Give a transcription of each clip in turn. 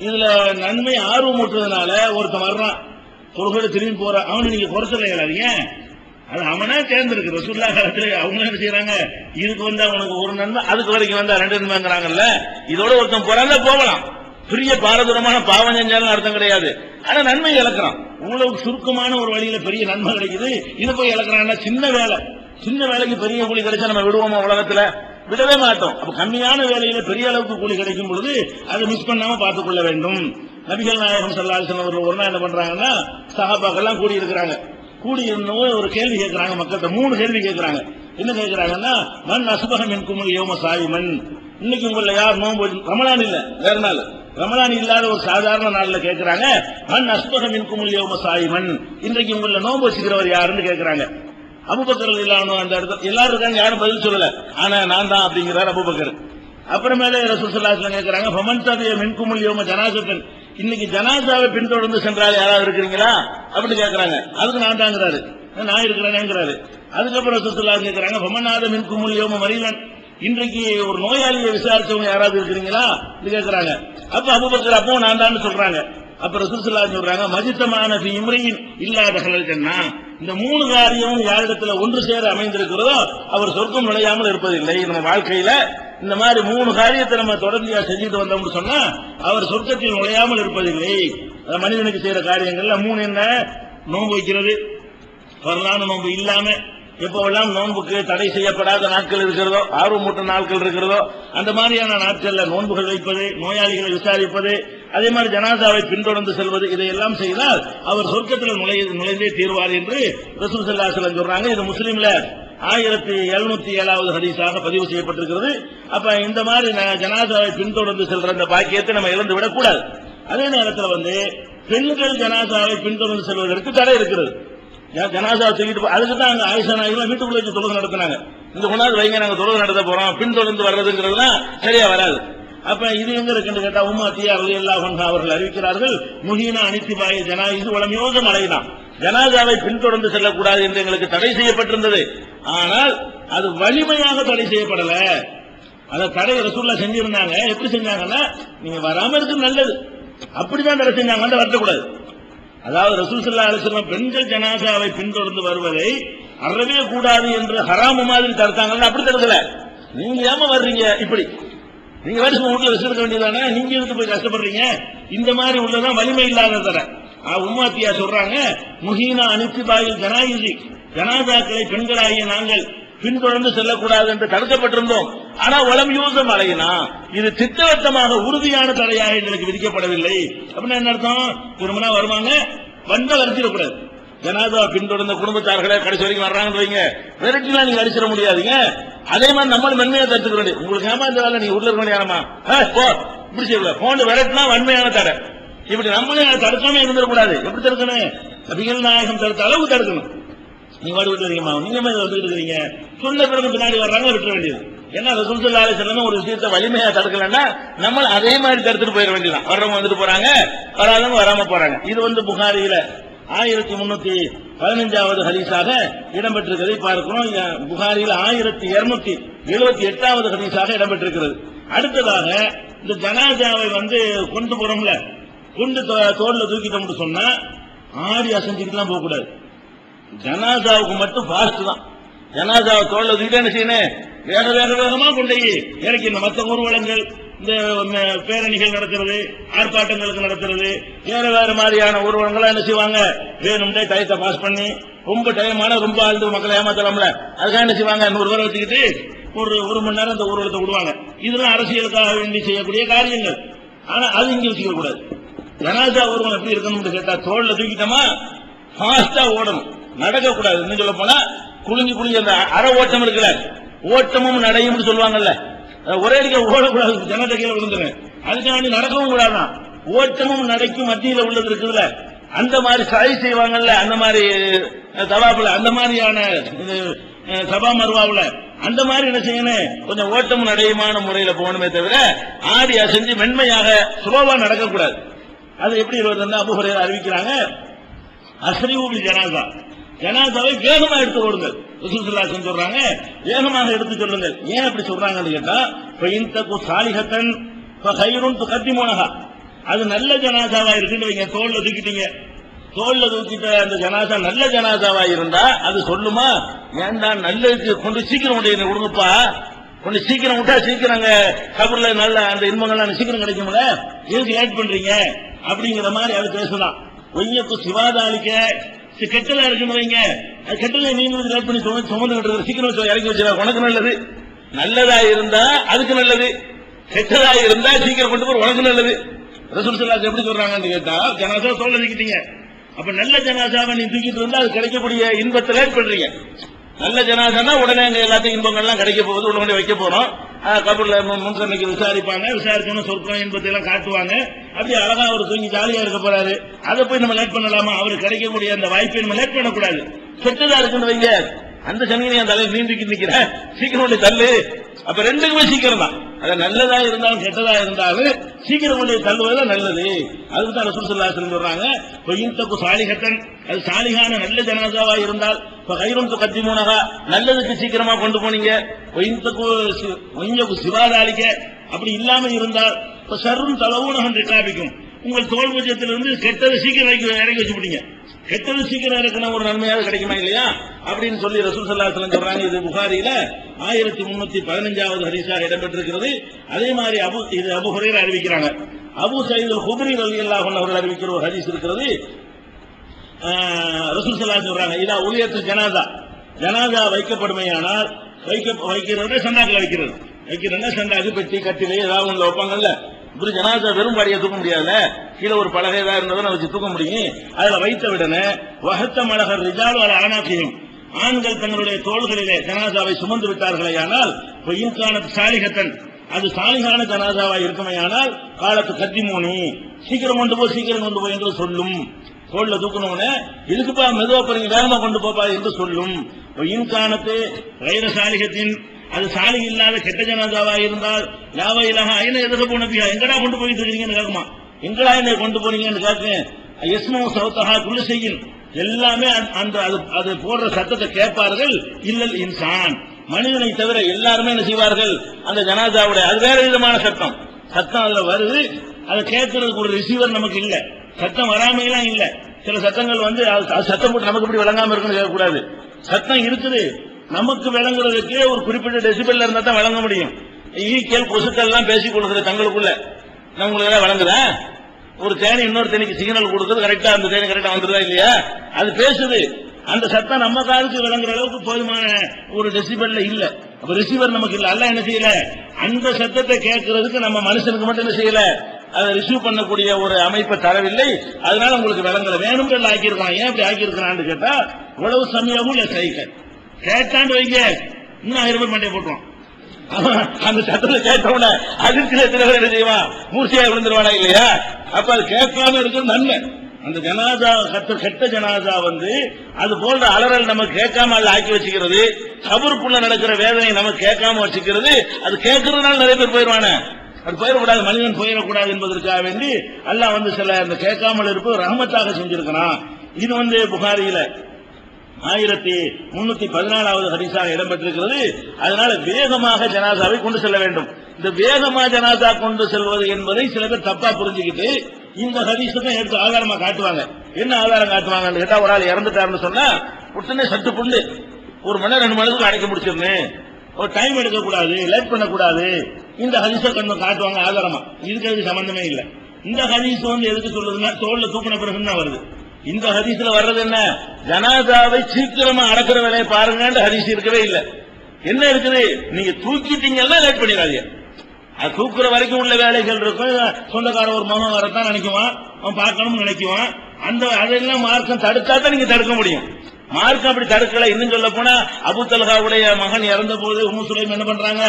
இதுல நன்மை ஆர்வம் ஊட்டுறதுனால ஒருத்தன் வர்றான். தொழுகோட திரும்பி போறான் அவனு நீங்க குறைச்சல இயலாதீங்க. அது அவனா தேர்ந்தெடுக்கு ரசுல்லா காலத்துல அவங்க என்ன செய்யறாங்க இதுக்கு வந்து அவனுக்கு ஒரு நன்மை அதுக்கு வரைக்கும் வந்தா ரெண்டு நன்மைங்கிறாங்கல்ல இதோட ஒருத்தன் போறாங்க போகலாம். பெரிய பாரதூரமான பாவம் செஞ்சாலும் அர்த்தம் கிடையாது. ஆனா நன்மை இழக்கிறான். உங்களுக்கு சுருக்கமான ஒரு வழியில பெரிய நன்மை கிடைக்குது இது போய் இழக்கிறான்னா சின்ன வேலை. சின்ன வேலைக்கு பெரிய கூலி கிடைச்சா நம்ம விடுவோமா உலகத்துல? விடவே மாட்டோம். அப்ப கம்மியான வேலையில பெரிய அளவுக்கு கூலி கிடைக்கும் பொழுது அதை மிஸ் பண்ணாம பார்த்துக் கொள்ள வேண்டும். நபிகள் நாயகம் சல்லாசன் அவர்கள் ஒரு நாள் என்ன பண்றாங்கன்னா சகாபாக்கெல்லாம் கூடி இருக்கிறாங்க கூடி இருந்தவங்க ஒரு கேள்வி கேட்கிறாங்க மக்கள்கிட்ட. மூணு கேள்வி கேட்கிறாங்க. என்ன கேட்கிறாங்கன்னா மண் அசுபகம் என் குமல் யோம சாயிமன். இன்னைக்கு உங்கள யார் நோன்பு ரமலான் இல்ல வேற நாள். ரமலான் இல்லாத ஒரு சாதாரண நாள்ல கேட்கிறாங்க மண் அசுபகம் என் குமல் யோம சாயிமன். இன்றைக்கு உங்கள நோன்பு வச்சுக்கிறவர் யாருன்னு கேட்கிறாங்க. அபுபக்கர் இல்லாம அந்த இடத்துல எல்லாரும் இருக்காங்க யாரும் பதில் சொல்லல. ஆனா நான் தான் அப்படிங்கிறார் அபுபக்கர். அப்புறமேல ரசூசல்லாஸ்ல கேட்கிறாங்க ஃபமன் தபிய மின்குமுல் யோம ஜனாசத்தன் இன்னைக்கு ஜனாசாவை பின்தொடர்ந்து சென்றால் யாராவது இருக்கிறீங்களா? அப்படின்னு கேட்கறாங்க அதுக்கு நான் தாங்கிறாரு. நான் இருக்கிறேனேங்கிறாரு. அதுக்கப்புறம் ரசூசல்லா கேட்கிறாங்க பமநாத மின்குமுல் யோம மரியலன் இன்றைக்கு ஒரு நோயாளியை விசாரிச்சவங்க யாராவது இருக்கிறீங்களா? கேட்கிறாங்க அப்ப அபுபக்கர் அப்பவும் நான் தான் சொல்றாங்க. அப்புறம் ரசூலுல்லா சொல்றாங்க மஜித்தமான ஃபி இல்லாத ஹலல் இந்த மூணு காரியமும் யாரிடத்துல ஒன்று சேர அமைந்திருக்கிறதோ அவர் சொர்க்கம் நுழையாமல் இருப்பதில்லை. நம்ம வாழ்க்கையில இந்த மாதிரி மூணு காரியத்தை நம்ம தொடர்ந்து செஞ்சுட்டு வந்தோம்னு சொன்னா அவர் சொர்க்கத்தில் நுழையாமல் இருப்பதில்லை. மனிதனுக்கு செய்யற காரியங்கள்ல மூணு என்ன? நோன்பு வைக்கிறது. வரலான நோன்பு இல்லாம எப்போவெல்லாம் நோன்புக்கு தடை செய்யப்படாத நாட்கள் இருக்கிறதோ ஆர்வமூட்ட நாட்கள் இருக்கிறதோ அந்த மாதிரியான நாட்கள்ல நோன்புகள் வைப்பது நோயாளிகளை விசாரிப்பது அதே மாதிரி ஜனாதாவை பின்தொடர்ந்து செல்வது இதையெல்லாம் செய்தால் அவர் சொர்க்கத்தில் நுழைய நுழைந்தே தீர்வார் என்று ரசூல் சல்லாஹலம் சொல்றாங்க. இது முஸ்லீம்ல ஆயிரத்தி எழுநூத்தி ஏழாவது ஹதீஸாக பதிவு செய்யப்பட்டிருக்கிறது. அப்ப இந்த மாதிரி ந- ஜனாதாவை பின்தொடர்ந்து செல்ற அந்த பாக்கியத்தை நம்ம இழந்து விடக்கூடாது. அதே நேரத்தில் வந்து பெண்கள் ஜனாதாவை பின்தொடர்ந்து செல்வதற்கு தடை இருக்கிறது. ஜனாசா ஜனாதா தூக்கிட்டு அதுக்கு தான் அங்க ஆயிஷா நாயகம் வீட்டுக்குள்ள வச்சு தொழுகை நடத்தினாங்க. இந்த கொண்டாந்து வைங்க நாங்க தொழுகை நடத்த போறோம். பின்தொடர்ந்து வர்றதுங்கிறதுலாம் சரியா வராது. அப்ப இது எங்க இருக்குன்னு கேட்டா உமா தியா ரலியல்லாஹு அவர்கள் அறிவிக்கிறார்கள் முஹீனா அனித்திபாய ஜனாயிசு வளம் யோகம் அடையினான் ஜனாதாவை பின்தொடர்ந்து செல்லக்கூடாது என்று எங்களுக்கு தடை செய்யப்பட்டிருந்தது. ஆனால் அது வலிமையாக தடை செய்யப்படல. அதை தடை ரசூல்லா செஞ்சிருந்தாங்க. எப்படி செஞ்சாங்கன்னா நீங்க வராம இருக்கு நல்லது. அப்படிதான் தடை செஞ்சாங்க வரக்கூடாது. அதாவது ரசூல் சல்லா அலைஹி பெண்கள் ஜனாசாவை பின்தொடர்ந்து வருவதை அறவே கூடாது என்று ஹராம மாதிரி தடுத்தாங்கல்ல அப்படி தடுக்கல. நீங்க ஏமா வர்றீங்க? இப்படி. நீங்க வருஷம் வீட்டுல வச்சிருக்க வேண்டியதானே நீங்க இருந்து போய் கஷ்டப்படுறீங்க? இந்த மாதிரி உள்ளதான் வலிமை இல்லாத தர. உம்மாத்தியா சொல்றாங்க முஹீனா அனித்திபாயில் ஜனாயிசி. ஜனாதாக்களை பெண்களாகிய நாங்கள் பின்தொடர்ந்து செல்லக்கூடாது என்று தடுக்கப்பட்டிருந்தோம். ஆனா உலம் யூசம் அலையினா இது திட்டவட்டமாக உறுதியான தடையாக எங்களுக்கு விதிக்கப்படவில்லை. அப்படின்னு என்ன அர்த்தம்? திரும்பினா வருவாங்க வந்த வரிச்சிடக்கூடாது ஜனாதா பின்தொடர்ந்த குடும்பத்தார்களே கடைசி வரைக்கும் வர்றாங்கன்னு வைங்க. விரட்டிலாம் நீங்க அடிச்சிட முடியாதுங்க. அதே மாதிரி நம்மளும் மென்மையா தடுத்துக்க வேண்டியது. உங்களுக்கு ஏமாந்த வேலை? நீங்க உள்ள இருக்க வேண்டியானமா போ. இப்படி செய்யல போன் விரட்டினா வன்மையான தடை. இப்படி நம்மளே தடுக்காம இருந்துடக்கூடாது. எப்படி தடுக்கணும்? நபிகள் நாயகம் தடுத்த அளவு தடுக்கணும். நீங்க வாடி விட்டு இருக்கீங்க நீங்க மாதிரி வந்துட்டு இருக்கீங்க? சொன்ன பிறகு பின்னாடி வர்றாங்க விட்டுற வேண்டியது. ஏன்னா ரசூல் ஸல்லல்லாஹு அலைஹி ஒரு விஷயத்தை வலிமையா தடுக்கலன்னா நம்ம அதே மாதிரி தடுத்துட்டு போயிட வேண்டியதான் வர்றவங்க வந்துட்டு போறாங்க வராதவங்க வராம போறாங்க. இது வந்து புகாரியில ஆயிரத்தி முன்னூத்தி பதினஞ்சாவது ஹதீஸாக இடம்பெற்றிருக்கிறதை பார்க்கிறோம். இங்க புகாரியில் ஆயிரத்தி இருநூத்தி எழுபத்தி எட்டாவது ஹதீஸாக இடம்பெற்றிருக்கிறது. அடுத்ததாக இந்த ஜனாஜாவை வந்து கொண்டு போறோம்ல கொண்டு தோ- தோல்ல தூக்கிட்டோம்னு சொன்னா ஆடி அசைஞ்சுக்கிட்டுலாம் போக கூடாது ஜனாஜாவுக்கு மட்டும் ஃபாஸ்ட் தான். ஜனாஜாவை தோல்ல தூக்கிட்டு என்ன செய்யணும்? வேக வேக வேகமா கொண்டு போய் இறக்கி இந்த மற்ற ஊர்வலங்கள் இந்த பேரணிகள் நடத்துறது ஆர்ப்பாட்டங்களுக்கு நடத்துறது வேற வேற மாதிரியான ஊர்வலங்கள்லாம் என்ன செய்வாங்க? வேணும்னே டயத்தை பாஸ் பண்ணி ரொம்ப டயமான ரொம்ப ஆழ்ந்து மக்களை ஏமாத்தலாம்ல. அதுக்காக என்ன செய்வாங்க? நூறு பேரை வச்சுக்கிட்டு ஒரு ஒரு மணி நேரம் அந்த ஊர்வலத்தை விடுவாங்க. இதெல்லாம் அரசியலுக்காக வேண்டி செய்யக்கூடிய காரியங்கள். ஆனா அது இங்க வச்சுக்கக்கூடாது. ஜனாதா ஊர்வலம் எப்படி இருக்கணும்னு கேட்டா தோல்ல தூக்கிட்டோமா ஃபாஸ்டா ஓடணும். நடக்க கூடாது இன்னும் சொல்ல போனா குளிஞ்சு குளிஞ்சு அந்த அற ஓட்டம் இருக்குல்ல ஓட்டமும் நடையும் சொல்லுவாங்கல்ல. ஒரே அடிக்க ஓடக்கூடாது ஜனத்தை கீழே விழுந்துரு அதுக்காண்டி நடக்கவும் கூடாதான் ஓட்டமும் நடைக்கும் மத்தியில் உள்ளது இருக்குதுல்ல. அந்த மாதிரி சாய் செய்வாங்கல்ல அந்த மாதிரி தவாப்புல அந்த மாதிரியான இது, சபா மருவாவுல அந்த மாதிரி என்ன செய்யணும்? கொஞ்சம் ஓட்டமும் நடையுமான முறையில போகணுமே தவிர ஆடி அசைஞ்சு மென்மையாக சுலோவா நடக்கக்கூடாது. அது எப்படி வருதுன்னா அபுஹுரையர் அறிவிக்கிறாங்க அஸ்ரீபி ஜனாதா ஜனாதாவை வேகமா எடுத்து ஓடுங்கள் ரசூலுல்லாஹி சொல்றாங்க. வேகமாக எடுத்து சொல்லுங்கள். ஏன் அப்படி சொல்றாங்கன்னு கேட்டா ஃபைன் தகு சாலிஹத்தன் ஃபஹைருன் துகத்திமுனஹா. அது நல்ல ஜனாசாவா இருக்குன்னு வைங்க. தோல்ல தூக்கிட்டீங்க. தோல்ல தூக்கிட்ட அந்த ஜனாசா நல்ல ஜனாசாவா இருந்தா அது சொல்லுமா? ஏன்டா நல்லதுக்கு கொண்டு சீக்கிரம் உடைய விடுங்கப்பா கொஞ்சம் சீக்கிரம் விட்டா சீக்கிரம் அங்க கபர்ல நல்ல அந்த இன்பங்கள்லாம் சீக்கிரம் கிடைக்கும்ல. எதுக்கு லேட் பண்றீங்க? அப்படிங்கிற மாதிரி அது பேசலாம் ஒய்யக்கு சிவாதாளிக்க கெட்டலா கெட்டதா இருக்குன்னு வைங்க அது கெட்டதை நீங்க வந்து பண்ணி சுமந்துகிட்டு இருக்கிற சீக்கிரம் வச்சு இறக்கி வச்சுடா உனக்கு நல்லது. நல்லதா இருந்தா அதுக்கு நல்லது. கெட்டதா இருந்தா சீக்கிரம் கொண்டு போய் உனக்கு நல்லது. ரசூல் எப்படி சொல்றாங்கன்னு கேட்டா ஜனாசா தோல்ல நிக்கிட்டீங்க அப்ப நல்ல ஜனாசாவை நீ தூக்கிட்டு இருந்தா அது கிடைக்கக்கூடிய இன்பத்தை லேட் பண்றீங்க நல்ல ஜனாசானா உடனே எல்லாத்தையும் இன்பங்கள்லாம் கிடைக்க போகுது. உடனே வைக்க போறோம். கபூர்ல மு- முன்சன்னைக்கு விசாரிப்பாங்க. விசாரிக்கணும் சொற்கம் இன்பத்தை எல்லாம் காட்டுவாங்க. அப்படி அழகா அவர் தூங்கி ஜாலியா இருக்க போறாரு. அதை போய் நம்ம லேட் பண்ணலாமா? அவருக்கு கிடைக்கக்கூடிய அந்த வாய்ப்பை நம்ம லேட் பண்ணக்கூடாது. கெட்டதா இருக்குன்னு வைங்க. அந்த சனியை என் தலையில் நீந்திக்கு நிக்கிற சீக்கிரம் கொண்டு தள்ளு. அப்ப ரெண்டுக்குமே சீக்கிரம் தான். அது நல்லதா இருந்தாலும் கெட்டதா இருந்தாலும் சீக்கிரம் கொண்டு தள்ளுவது நல்லது. அதுக்கு தான் ரசூல் ஸல்லல்லாஹு சொல்றாங்க. பொய்யத்தக்கு சாலிகத்தன் அது சாலிகான நல்ல ஜனாசாவா இருந்தால் இப்ப கைரும் கத்திமூனகா நல்லதுக்கு சீக்கிரமா கொண்டு போனீங்க. சிவாதாளிக்க அப்படி இல்லாம இருந்தால் இப்ப சர்வம் தலவுனகம் ரிக்காபிக்கும் உங்கள் தோல் பூஜ்யத்திலிருந்து கெட்டது சீக்கிரம் இறக்கி இறக்கி வச்சுட்டீங்க கெட்டது சீக்கிரம் இருக்கணும் ஒரு நன்மையாவது கிடைக்குமா இல்லையா? அப்படின்னு சொல்லி ரசூல் ஸல்லல்லாஹு அலைஹி சொல்றாங்க. இது புகாரியில ஆயிரத்தி முன்னூத்தி பதினஞ்சாவது ஹதீஸாக இடம்பெற்றிருக்கிறது. அதே மாதிரி அபு இது அபு ஹுரைரா அறிவிக்கிறாங்க. அபு சயீத் ஹுபரி ரவி அன்ஹு அவர்கள் அறிவிக்கிற ஒரு ஹரிஸ் இருக்கிறது. ரசூல் ஸல்லல்லாஹு சொல்றாங்க இதா ஊழியத்து ஜனாதா ஜனாதா வைக்கப்படுமையானால் வைக்க வைக்கிறவங்க சண்டாக்கில் வைக்கிறது. வைக்கிறதுனா சண்டாக்கு பெட்டி கட்டிலே ஏதாவது ஒன்று வைப்பாங்கல்ல. இப்படி ஜனாதா வெறும் பாடியை தூக்க முடியாதுல கீழே ஒரு பலகை ஏதாவது இருந்ததை வச்சு தூக்க முடியும். அதுல வைத்த உடனே வகத்த மலகர் ரிஜால் வர ஆனாக்கியும் ஆண்கள் தங்களுடைய தோள்களிலே ஜனாதாவை சுமந்து விட்டார்களே ஆனால் பொய்யுக்கான சாலிகத்தன் அது சாலிகான ஜனாதாவாக இருக்குமையானால் காலத்து கத்திமோனி. சீக்கிரம் கொண்டு போய் சீக்கிரம் கொண்டு போய் என்று சொல்லும். தோல்ல தூக்கணும்னு இதுக்குப்பா மெதுவா போறீங்க வேகமா கொண்டு போப்பா என்று சொல்லும். இன்கானத்து வைர சாலிகத்தின் அது சாலி இல்லாத கெட்ட ஜனாதாவா இருந்தால் யாவ இல்லாம ஐநா எதிர்க்க போனப்பியா எங்கடா கொண்டு போயிட்டு இருக்கீங்கன்னு கேட்குமா எங்கடா என்னை கொண்டு போனீங்கன்னு கேட்கும் எஸ்மோ சௌத்தகா குள்ள செய்யும் எல்லாமே அந்த- அந்த அது அது போடுற சத்தத்தை கேட்பார்கள் இல்லல் இன்சான். மனிதனை தவிர எல்லாருமே என்ன செய்வார்கள்? அந்த ஜனாதாவுடைய அது வேற விதமான சத்தம். சத்தம் அதுல வருது அதை கேட்கறதுக்கு ஒரு ரிசீவர் நமக்கு இல்லை. சத்தம் வராமையெல்லாம் இல்ல. சில சத்தங்கள் வந்து அது சத்தம் போட்டு நமக்கு இப்படி விளங்காம இருக்குன்னு கேட்கக்கூடாது சத்தம் இருக்குது. நமக்கு விளங்குறதுக்கு ஒரு குறிப்பிட்ட டெசிபல்ல இருந்தா தான் விளங்க முடியும். ஈக்கியல் கொசுக்கள் எல்லாம் பேசி கொடுக்குற தங்களுக்குள்ள நம்மளுக்கு எல்லாம் விளங்குதா? ஒரு தேனி இன்னொரு தேனிக்கு சிக்னல் கொடுக்குறது கரெக்டா அந்த தேனி கரெக்டா வந்துருதா இல்லையா? அது பேசுது. அந்த சத்தம் நம்ம காதுக்கு விளங்குற அளவுக்கு போதுமான ஒரு டெசிபல்ல இல்ல. அப்ப ரிசீவர் நமக்கு இல்ல. அல்ல என்ன செய்யல? அந்த சத்தத்தை கேட்கறதுக்கு நம்ம மனுஷனுக்கு மட்டும் என்ன செய்யல? அதை ரிசீவ் பண்ணக்கூடிய ஒரு அமைப்பை தரவில்லை. அதனால உங்களுக்கு விளங்கல. வேணும் ஆக்கியிருக்கான் ஏன் இப்படி ஆக்கியிருக்கிறான்னு கேட்டா உழவு சமயமும் இல்ல சைக்கிள் கேட்டான்னு வைங்க. இன்னும் ஆயிரம் ரூபாய் மண்டையை போட்டுருவான் அந்த சத்தத்தை கேட்டவன அதிர்ச்சியில எத்தனை என்ன செய்வான்? மூர்ச்சியா விழுந்துருவானா இல்லையா? அப்ப அது கேட்காம இருக்கிறது நன்மை. அந்த ஜனாதா கட்ட கெட்ட ஜனாதா வந்து அது போன்ற அலறல் நம்ம கேட்காம அதை ஆக்கி வச்சுக்கிறது. கபருக்குள்ள நடக்கிற வேதனை நம்ம கேட்காம வச்சுக்கிறது. அது கேட்கறதுனால நிறைய பேர் போயிடுவானே அது போயிடக்கூடாது மனிதன் போயிடக்கூடாது என்பதற்காக வேண்டி அல்லாஹ் வந்து சில அந்த கேட்காமல் இருப்பது ரஹமத்தாக செஞ்சிருக்கிறான். இது வந்து புகாரியில ஆயிரத்தி முன்னூத்தி பதினாலாவது ஹரிசாக இடம்பெற்றிருக்கிறது. அதனால வேகமாக ஜனாதாவை கொண்டு செல்ல வேண்டும். இந்த வேகமா ஜனாதா கொண்டு செல்வது என்பதை சில பேர் தப்பா புரிஞ்சுக்கிட்டு இந்த ஹதீஸை எடுத்து ஆதாரமா காட்டுவாங்க. என்ன ஆதாரம் காட்டுவாங்கன்னு கேட்டா ஒரு ஆள் இறந்துட்டாருன்னு சொன்னா உடனே சட்டு புண்டு ஒரு மணி நேரம், ரெண்டு மணி நேரத்துக்கு அடைக்க முடிச்சிருந்தேன் ஒரு டைம் எடுக்க கூடாது லேட் பண்ணக்கூடாது. இந்த ஹதீஸை கொஞ்சம் காட்டுவாங்க ஆதாரமா. இதுக்கு அதுக்கு சம்பந்தமே இல்லை. இந்த ஹதீஸ் வந்து எதுக்கு சொல்லுதுன்னா தோல்ல தூக்கின பிறகு தான் வருது. இந்த ஹதீஸ்ல வர்றது என்ன? ஜனாதாவை சீக்கிரமா அடக்கிற வேலையை பாருங்க ஹதீஸ் இருக்கவே இல்லை. என்ன இருக்குது? நீங்க தூக்கிட்டீங்கன்னா லேட் பண்ணிடாதீங்க. அது தூக்குற வரைக்கும் உள்ள வேலைகள் இருக்கும். சொந்தக்கார ஒரு மகன் வரத்தான் நினைக்குவான். அவன் பார்க்கணும்னு நினைக்குவான். அந்த அதெல்லாம் மார்க்கம் தடுத்தா தான் நீங்க தடுக்க முடியும். மார்க்கம் அப்படி தடுக்கல. இன்னும் சொல்ல போனா அபு தல்ஹாவுடைய மகன் இறந்த போது உம்மு சுலைம் என்ன பண்றாங்க?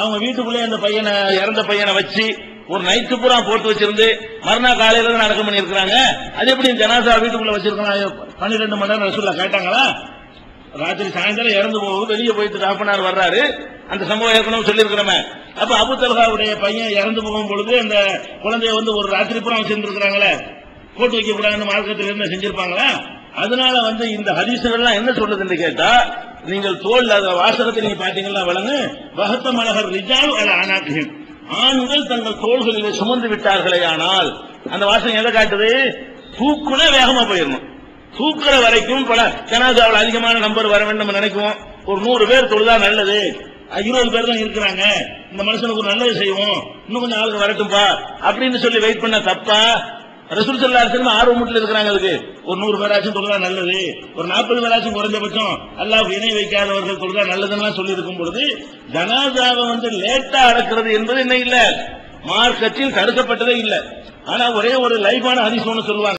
அவங்க வீட்டுக்குள்ளே அந்த பையனை இறந்த பையனை வச்சு ஒரு நைட்டு பூரா போட்டு வச்சிருந்து மறுநாள் காலையில தான் அடக்கம் பண்ணியிருக்கிறாங்க. அது எப்படி ஜனாசா வீட்டுக்குள்ள வச்சிருக்காங்க பன்னிரெண்டு மணி நேரம் ரசூல்லா கேட்டாங்களா? ராத்திரி சாயந்தரம் இறந்து போகுது வெளியே போயிட்டு ஹாஃப் அன் ஹவர் வர்றாரு. அந்த சம்பவம் ஏற்கனவே சொல்லியிருக்கிறோமே. அப்ப அபு தல்ஹாவுடைய பையன் இறந்து போகும் பொழுது அந்த குழந்தைய வந்து ஒரு ராத்திரி பூரா வச்சிருந்துருக்காங்களே போட்டு வைக்க கூடாதுன்னு மார்க்கத்தில் இருந்து செஞ்சிருப்பாங்களா? அதனால வந்து இந்த ஹதீசுகள்லாம் என்ன சொல்லுதுன்னு கேட்டா நீங்கள் தோல் அந்த வாசகத்தை நீங்க பாத்தீங்கன்னா விளங்கு வகத்த மலகர் ரிஜால் அல ஆனாக்கியம் ஆண்கள் தங்கள் தோள்களிலே சுமந்து விட்டார்களே ஆனால் அந்த வாசகம் எதை காட்டுது? தூக்குனா வேகமா போயிடணும். தூக்குற வரைக்கும் பல ஜனாதாவில் அதிகமான நம்பர் வர வேண்டும் நம்ம நினைக்குவோம். ஒரு நூறு பேர் தொழுதா நல்லது. இருபது பேர் தான் இருக்கிறாங்க. இந்த மனுஷனுக்கு ஒரு நல்லது செய்வோம். இன்னும் கொஞ்சம் ஆளுங்க வரட்டும்பா. அப்படின்னு சொல்லி வெயிட் பண்ண தப்பா? ரசூல் சல்லா அலிஸ்லாம் ஆர்வம் இருக்கிறாங்க அதுக்கு. ஒரு நூறு பேராச்சும் தொழுதா நல்லது. ஒரு நாற்பது பேராச்சும் குறைஞ்சபட்சம் அல்லாஹ் இணை வைக்காதவர்கள் தொழுதா நல்லதுன்னு சொல்லி இருக்கும் பொழுது ஜனாதாவை வந்து லேட்டா அடக்கிறது என்பது என்ன இல்ல. மார்க்கத்தில் தடுக்கப்பட்டதே இல்லை. ஆனா ஒரே ஒரு லைஃபான ஹதீஸ் ஒன்று சொல்லுவாங்க.